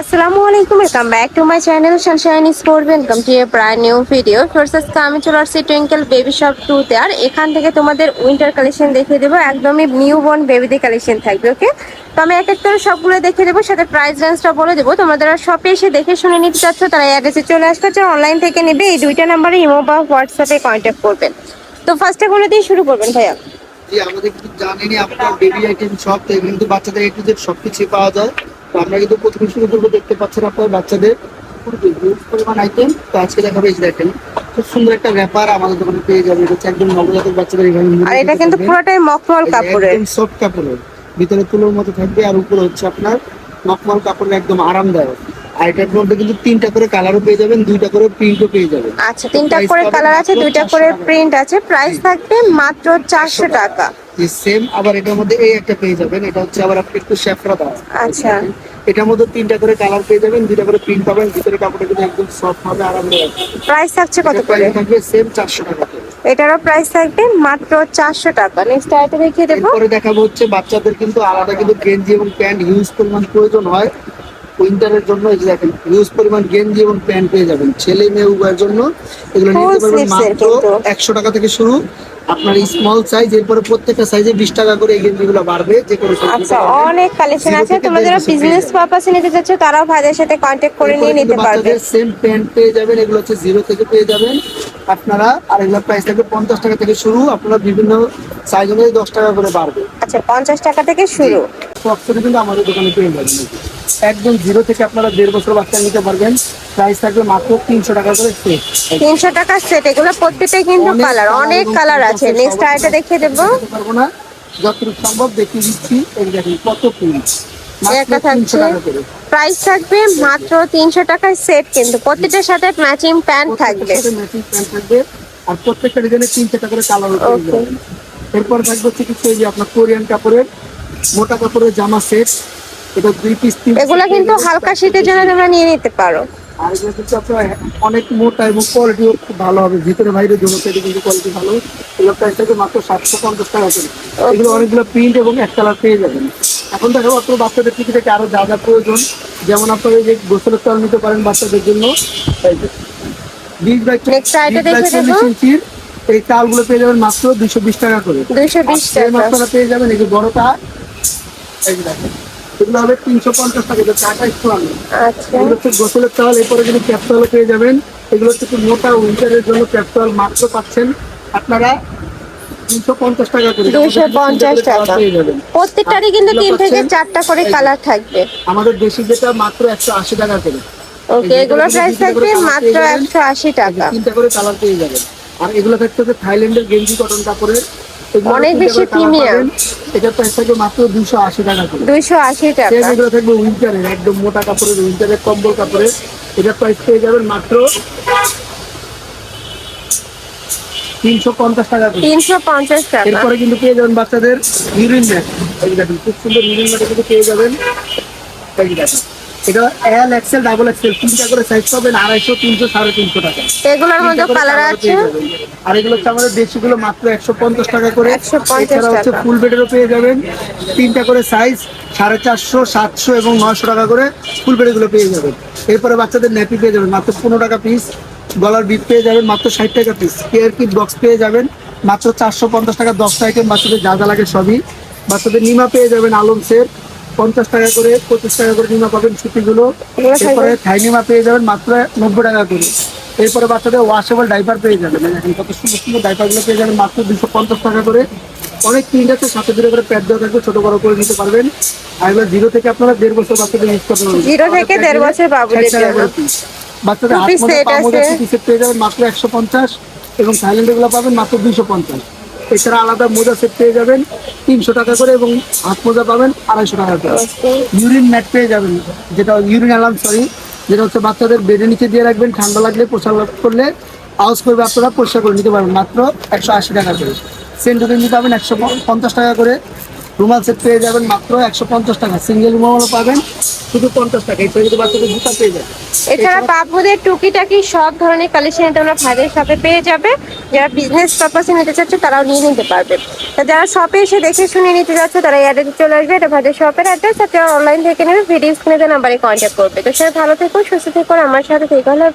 আসসালামু আলাইকুম welcome back to my channel sunshine sport welcome to a brand new video আজকে আমি চলে আসছি টুইঙ্কেল বেবি শপ টুতে আর এখান থেকে তোমাদের উইন্টার কালেকশন দেখিয়ে দেবো, একদমই নিউ বর্ন বেবিদের কালেকশন থাকবে ওকে তো আমি এক এক করে সবগুলো দেখে দেবো, সাথে প্রাইস রেঞ্জটা বলে দেবো। তোমরা যারা শপে এসে দেখে শুনে নিতে চাচ্ছ, তারা অ্যাড্রেসে চলে আসবে যারা অনলাইন থেকে নেবে। এই দুইটা নাম্বারে ইমো বা হোয়াটসঅ্যাপে কন্ট্যাক্ট করবেন। তো ফার্স্টে কোনো দিয়ে শুরু করবেন, ভাইয়া? আমাদের কিন্তু জানেনই আপনার বেবি আইটেম তো, কিন্তু বাচ্চাদের একটু সবকিছু পাওয়া যায়। তো আমরা কিন্তু প্রথমে শুরু করব দেখতে পাচ্ছেন আপনার বাচ্চাদের। হিউজ পরিমাণ আইটেম তো আজকে দেখাবো এই যে খুব সুন্দর একটা ব্যাপার আমাদের দোকানে পেয়ে যাবে এটা হচ্ছে একদম নবজাতক বাচ্চাদের আর এটা কিন্তু পুরোটাই মখমল কাপড়ের। একদম সফট কাপড়ের। ভিতরে তুলোর মতো থাকবে আর উপরে হচ্ছে আপনার মখমল কাপড়ের একদম আরামদায়ক। আর এটার মধ্যে কিন্তু তিনটা করে কালারও পেয়ে যাবেন দুইটা করে প্রিন্টও পেয়ে যাবেন। আচ্ছা তিনটা করে কালার আছে দুইটা করে প্রিন্ট আছে প্রাইস থাকবে মাত্র চারশো টাকা। সেম আবার এটার মধ্যে এই একটা পেয়ে যাবেন এটা হচ্ছে আবার আপনি একটু শেফরা দাও আচ্ছা। এটার মধ্যে তিনটা করে কালার পেয়ে যাবেন দুইটা করে প্রিন্ট পাবেন ভিতরে কাপড়টা কিন্তু একদম সফট হবে আরামদায়ক প্রাইস থাকছে কত করে? থাকবে সেম চারশো টাকা করে। এটারও প্রাইস থাকবে মাত্র চারশো টাকা। নেক্সট আইটেম দেখিয়ে দেবো? এরপরে দেখাবো হচ্ছে বাচ্চাদের কিন্তু আলাদা কিন্তু গেঞ্জি এবং প্যান্ট ইউজ পরিমাণ প্রয়োজন হয়। উইন্টারের জন্য এই দেখেন ইউজ পরিমাণ গেঞ্জি এবং প্যান্ট পেয়ে যাবেন। ছেলে মেয়ে উভয়ের জন্য এগুলো নিতে পারবেন মাত্র একশো টাকা থেকে শুরু। আপনার স্মল সাইজ এরপরে প্রত্যেকটা সাইজে বিশ টাকা করে এই গেঞ্জিগুলো বাড়বে যে কোনো আচ্ছা অনেক কালেকশন আছে। তোমরা যারা বিজনেস। পারপাসে নিতে চাচ্ছ তারাও ভাইদের সাথে কন্টাক্ট করে নিয়ে নিতে পারবে। সেম প্যান্ট পেয়ে যাবেন এগুলো হচ্ছে জিরো থেকে পেয়ে যাবেন। আপনারা আর এগুলো প্রাইস থাকবে পঞ্চাশ টাকা থেকে শুরু। আপনারা বিভিন্ন সাইজ অনুযায়ী দশ টাকা করে বাড়বে। আচ্ছা পঞ্চাশ টাকা থেকে শুরু। সবসময় কিন্তু আমাদের দোকানে পেয়ে যাবেন। একদম জিরো থেকে আপনারা দেড় বছর বাচ্চা নিতে পারবেন। প্রাইস থাকবে মাত্র তিনশো টাকা করে সেট তিনশো টাকার সেট এগুলো প্রত্যেকটাই কিন্তু কালার অনেক কালার আছে। নেক্সট আইটা দেখিয়ে দেবো। পারব না। যতটুকু সম্ভব দেখিয়ে দিচ্ছি। এই দেখেন কত পিস একটা থাকছে। প্রাইস থাকবে মাত্র তিনশো টাকার সেট কিন্তু। প্রত্যেকটার সাথে ম্যাচিং প্যান্ট থাকবে। ম্যাচিং প্যান্ট থাকবে। আর প্রত্যেকটা ডিজাইনে তিন চারটা করে কালার এরপর থাকবে হচ্ছে কিছু এই যে আপনার কোরিয়ান কাপড়ের মোটা কাপড়ের জামা সেট এটা দুই পিস তিন এগুলা কিন্তু হালকা শীতের জন্য তোমরা নিয়ে নিতে পারো। আর এগুলো কিন্তু আপনার অনেক মোটা এবং কোয়ালিটিও খুব ভালো হবে। ভিতরে বাইরে দুটো সাইডে কিন্তু কোয়ালিটি ভালো। এগুলো প্রাইস মাত্র সাতশো পঞ্চাশ টাকা করে। এগুলো অনেকগুলো প্রিন্ট এবং এক কালার পেয়ে যাবেন। এখন দেখাবো আপনার বাচ্চাদের থেকে থেকে আরও যা যা প্রয়োজন। যেমন আপনার যে গোসলের তল নিতে পারেন বাচ্চাদের জন্য। বিশ বাই দেখে চল্লিশ ইঞ্চির এই চালগুলো পেয়ে যাবেন মাত্র দুইশো বিশ টাকা করে। দুইশো বিশ টাকা। পেয়ে যাবেন এই যে বড়টা। এই দেখেন এগুলো হবে তিনশো পঞ্চাশ টাকা এটা আচ্ছা। এগুলো হচ্ছে গোসলের চাল এরপরে কিন্তু পেয়ে যাবেন। এগুলো হচ্ছে মোটা উইন্টারের জন্য ক্যাপসুল মাত্র পাচ্ছেন আপনারা পঞ্চাশ টাকা করে। পঞ্চাশ টাকা প্রত্যেকটারই কিন্তু এগুলো তিন থেকে চারটা করে কালার থাকবে। আমাদের দেশি যেটা মাত্র একশো আশি টাকা করে। ওকে এগুলো প্রাইস থাকবে মাত্র একশো আশি টাকা। তিনটা করে কালার পেয়ে যাবেন। আর এগুলো থাকতে থাইল্যান্ডের গেঞ্জি কটন কাপড়ের। অনেক বেশি। পাবেন। এটার প্রাইস থাকবে মাত্র দুশো আশি টাকা করে। দুইশো আশি সেম এগুলো থাকবে উইন্টারের একদম মোটা কাপড়ের উইন্টারের কম্বল কাপড়ের। এটার প্রাইস পেয়ে যাবেন মাত্র তিনশো পঞ্চাশ টাকা করে। তিনশো পঞ্চাশ টাকা। এরপরে কিন্তু পেয়ে যাবেন বাচ্চাদের ইউরিন ম্যাট। এই দেখেন খুব সুন্দর ইউরিন ম্যাট কিন্তু পেয়ে যাবেন। এই দেখেন এটা এল এক্সেল ডাবল এক্সেল তিনটা করে সাইজ পাবেন আড়াইশো তিনশো সাড়ে তিনশো টাকা। এগুলোর মধ্যে কালার আছে? আর এগুলো হচ্ছে আমাদের দেশিগুলো মাত্র একশো পঞ্চাশ টাকা করে। এছাড়া হচ্ছে ফুল বেডেরও পেয়ে যাবেন। তিনটা করে সাইজ সাড়ে চারশো সাতশো এবং নয়শো টাকা করে ফুল বেডেগুলো পেয়ে যাবেন। এরপরে বাচ্চাদের ন্যাপি পেয়ে যাবেন মাত্র পনেরো টাকা পিস গলার বিট পেয়ে যাবেন মাত্র ষাট টাকা পিস কেয়ার কিট বক্স পেয়ে যাবেন মাত্র চারশো পঞ্চাশ টাকা। দশটা আইটেম বাচ্চাদের যা যা লাগে সবই। বাচ্চাদের নিমা পেয়ে যাবেন আলম সেট পঞ্চাশ টাকা করে পঁচিশ টাকা করে নিমা পাবেন সুতিগুলো। এরপরে থাই নিমা পেয়ে যাবেন মাত্র নব্বই টাকা করে। এরপরে বাচ্চাদের ওয়াশেবল ডাইপার পেয়ে যাবেন। এই দেখেন কত সুন্দর সুন্দর ডাইপারগুলো পেয়ে যাবেন মাত্র দুশো পঞ্চাশ টাকা করে। অনেক প্রিন্ট আছে সাথে দূরে করে প্যাড দেওয়া থাকবে ছোট বড় করে নিতে পারবেন। আর এগুলো জিরো থেকে আপনারা দেড় বছর বাচ্চাদের ইউজ করতে পারবেন। Zero থেকে দেড় বছর বাবুদের 60 টাকা করে জন্য। piece। বাচ্চাদের হাত মোজা পা পেয়ে যাবেন মাত্র একশো পঞ্চাশ। এবং থাইল্যান্ডেরগুলো পাবেন মাত্র দুইশো পঞ্চাশ। এছাড়া আলাদা মোজা সেট পেয়ে যাবেন তিনশো টাকা করে এবং হাত মোজা পাবেন আড়াইশো টাকা করে। ইউরিন ম্যাট পেয়ে যাবেন যেটা ইউরিন অ্যালার্ম সরি যেটা হচ্ছে বাচ্চাদের বেডে নিচে দিয়ে রাখবেন ঠান্ডা লাগলে প্রসার করলে আওয়াজ করবে আপনারা পরিষ্কার করে নিতে পারবেন। মাত্র একশো আশি টাকা করে। সেন্ট নিতে পাবেন একশো পঞ্চাশ টাকা করে। রুমাল সেট পেয়ে যাবেন মাত্র একশো পঞ্চাশ টাকা। সিঙ্গেল রুমালও পাবেন শুধু পঞ্চাশ টাকা। এই কিন্তু বাচ্চাদের জুতা পেয়ে যাবেন। এছাড়া বাবুদের টুকিটাকি সব ধরনের কালেকশন তোমরা ভাইদের শপে পেয়ে যাবে। যারা বিজনেস পারপাসে নিতে চাচ্ছ তারাও নিয়ে নিতে পারবে। তা যারা শপে এসে দেখে শুনে নিতে যাচ্ছ তারা অ্যাড্রেসে চলে আসবে। এটা ভাইদের শপের অ্যাড্রেস আর যারা অনলাইন থেকে নেবে ভিডিও স্ক্রিনে নাম্বারে কন্ট্যাক্ট করবে। তো সে ভালো থেকো সুস্থ থেকো আমার সাথে থেকো। হলো